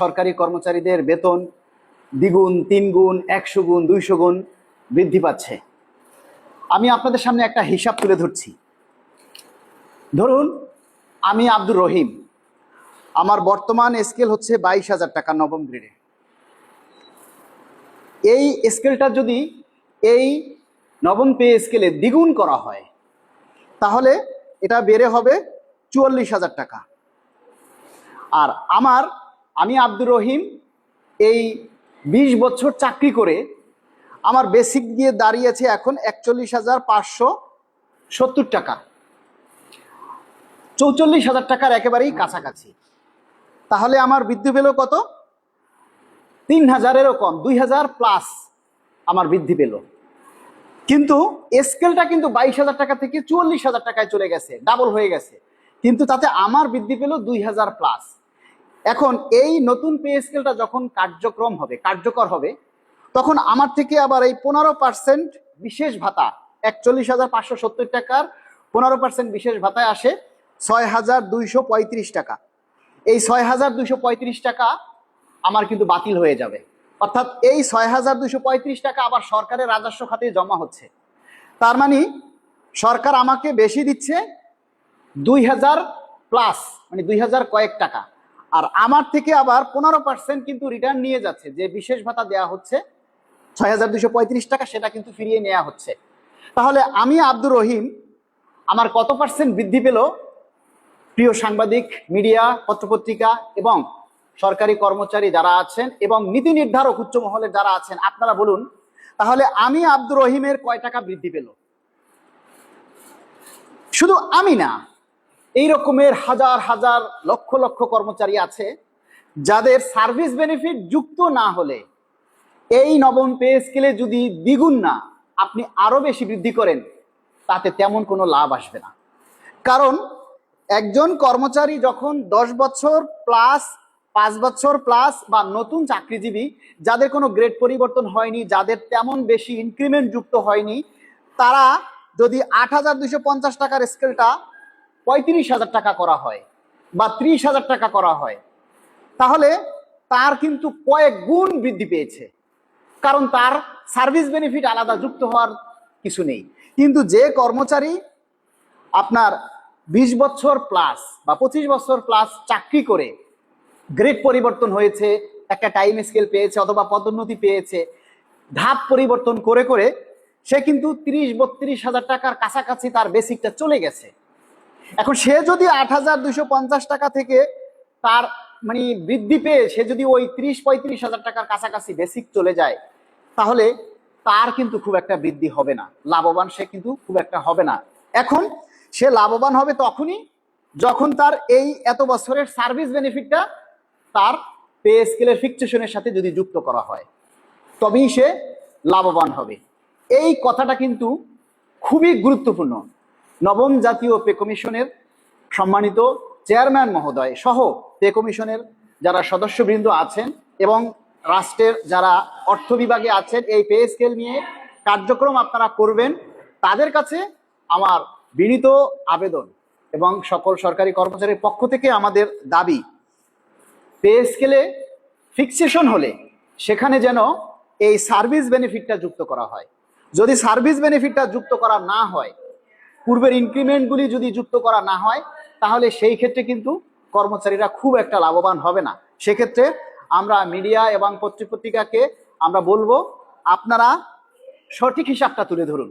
সরকারি কর্মচারীদের বেতন দ্বিগুণ তিন গুণ একশো গুণ দুইশো গুণ বৃদ্ধি পাচ্ছে। আমি আপনাদের সামনে একটা হিসাব তুলে ধরছি। ধরুন, আমি আব্দুর রহিম। আমার বর্তমান স্কেল হচ্ছে বাইশ হাজার টাকা নবম গ্রেডে। এই স্কেলটা যদি এই নবম পে স্কেলে দ্বিগুণ করা হয়, তাহলে এটা বেড়ে হবে চুয়াল্লিশ হাজার টাকা। আর আমার আমি আব্দুর রহিম, এই বিশ বছর চাকরি করে আমার বেসিক দিয়ে দাঁড়িয়েছে এখন একচল্লিশ হাজার পাঁচশো সত্তর টাকা। চৌচল্লিশ হাজার টাকার একেবারেই কাছাকাছি। তাহলে আমার বৃদ্ধি পেল কত? তিন হাজারেরও কম, দুই হাজার প্লাস আমার বৃদ্ধি পেল। কিন্তু স্কেলটা কিন্তু বাইশ হাজার টাকা থেকে চুয়াল্লিশ হাজার টাকায় চলে গেছে ডাবল হয়ে গেছে। কিন্তু তাতে আমার বৃদ্ধি পেল দুই হাজার প্লাস এখন এই নতুন পে স্কেলটা যখন কার্যক্রম হবে, কার্যকর হবে, তখন আমার থেকে আবার এই পনেরো পার্সেন্ট বিশেষ ভাতা, একচল্লিশ হাজার পাঁচশো সত্তর টাকার পনেরো পার্সেন্ট বিশেষ ভাতায় আসে ছয় হাজার দুইশো পঁয়ত্রিশ টাকা। এই ছয় হাজার দুইশো পঁয়ত্রিশ টাকা আমার কিন্তু বাতিল হয়ে যাবে। অর্থাৎ এই ছয় হাজার দুইশো পঁয়ত্রিশ টাকা আবার সরকারের রাজস্ব খাতে জমা হচ্ছে। তার মানে সরকার আমাকে বেশি দিচ্ছে দুই হাজার প্লাস মানে দুই হাজার কয়েক টাকা। আর আমার থেকে আবার পনেরো পার্সেন্ট কিন্তু রিটার্ন নিয়ে যাচ্ছে, যে বিশেষ ভাতা দেওয়া হচ্ছে ছয় হাজার দুইশো পঁয়ত্রিশ টাকা, সেটা কিন্তু ফিরিয়ে নেওয়া হচ্ছে। তাহলে আমি আব্দুর রহিম, আমার কত পার্সেন্ট বৃদ্ধি পেল? প্রিয় সাংবাদিক, মিডিয়া, পত্রপত্রিকা এবং সরকারি কর্মচারী যারা আছেন এবং নীতি নির্ধারক উচ্চ মহলের যারা আছেন, আপনারা বলুন, তাহলে আমি আব্দুর রহিমের কয় টাকা বৃদ্ধি পেল? শুধু আমি না এই রকমের হাজার হাজার লক্ষ লক্ষ কর্মচারী আছে যাদের সার্ভিস বেনিফিট যুক্ত না হলে এই নবম পে স্কেলে যদি দ্বিগুণ না আপনি আরও বেশি বৃদ্ধি করেন, তাতে তেমন কোনো লাভ আসবে না। কারণ একজন কর্মচারী যখন দশ বছর প্লাস পাঁচ বছর প্লাস বা নতুন চাকরিজীবী, যাদের কোনো গ্রেড পরিবর্তন হয়নি, যাদের তেমন বেশি ইনক্রিমেন্ট যুক্ত হয়নি, তারা যদি আট হাজার দুইশো পঞ্চাশ টাকার স্কেলটা পঁয়ত্রিশ হাজার টাকা করা হয় বা ত্রিশ হাজার টাকা করা হয়। তাহলে তার কিন্তু কয়েক গুণ বৃদ্ধি পেয়েছে। কারণ তার সার্ভিস বেনিফিট আলাদা, যুক্ত হওয়ার কিছু নেই। কিন্তু যে কর্মচারী আপনার বিশ বছর প্লাস বা পঁচিশ বছর প্লাস চাকরি করে গ্রেড পরিবর্তন হয়েছে, একটা টাইম স্কেল পেয়েছে অথবা পদোন্নতি পেয়েছে, ধাপ পরিবর্তন করে করে সে কিন্তু তিরিশ, বত্রিশ হাজার টাকার কাছাকাছি তার বেসিকটা চলে গেছে। এখন সে যদি আট হাজার দুইশো পঞ্চাশ টাকা থেকে তার মানে বৃদ্ধি পেয়ে সে যদি ওই ত্রিশ পঁয়ত্রিশ হাজার টাকার কাছাকাছি বেসিক চলে যায়, তাহলে তার কিন্তু খুব একটা বৃদ্ধি হবে না। লাভবান সে কিন্তু খুব একটা হবে না। এখন সে লাভবান হবে তখনই যখন তার এই এত বছরের সার্ভিস বেনিফিটটা তার পে স্কেলের ফিক্সেশনের সাথে যদি যুক্ত করা হয়, তবেই সে লাভবান হবে। এই কথাটা কিন্তু খুবই গুরুত্বপূর্ণ। নবম জাতীয় পে কমিশনের সম্মানিত চেয়ারম্যান মহোদয় সহ পে কমিশনের যারা সদস্যবৃন্দ আছেন এবং রাষ্ট্রের যারা অর্থ বিভাগে আছেন, এই পে স্কেল নিয়ে কার্যক্রম আপনারা করবেন, তাদের কাছে আমার বিনীত আবেদন এবং সকল সরকারি কর্মচারীর পক্ষ থেকে আমাদের দাবি, পে স্কেলে ফিক্সেশন হলে সেখানে যেন এই সার্ভিস বেনিফিটটা যুক্ত করা হয়। যদি সার্ভিস বেনিফিটটা যুক্ত করা না হয় পূর্বের ইনক্রিমেন্টগুলি যদি যুক্ত করা না হয়, তাহলে সেই ক্ষেত্রে কিন্তু কর্মচারীরা খুব একটা লাভবান হবে না। সেক্ষেত্রে আমরা মিডিয়া এবং পত্রিপত্রিকাকে আমরা বলব, আপনারা সঠিক হিসাবটা তুলে ধরুন।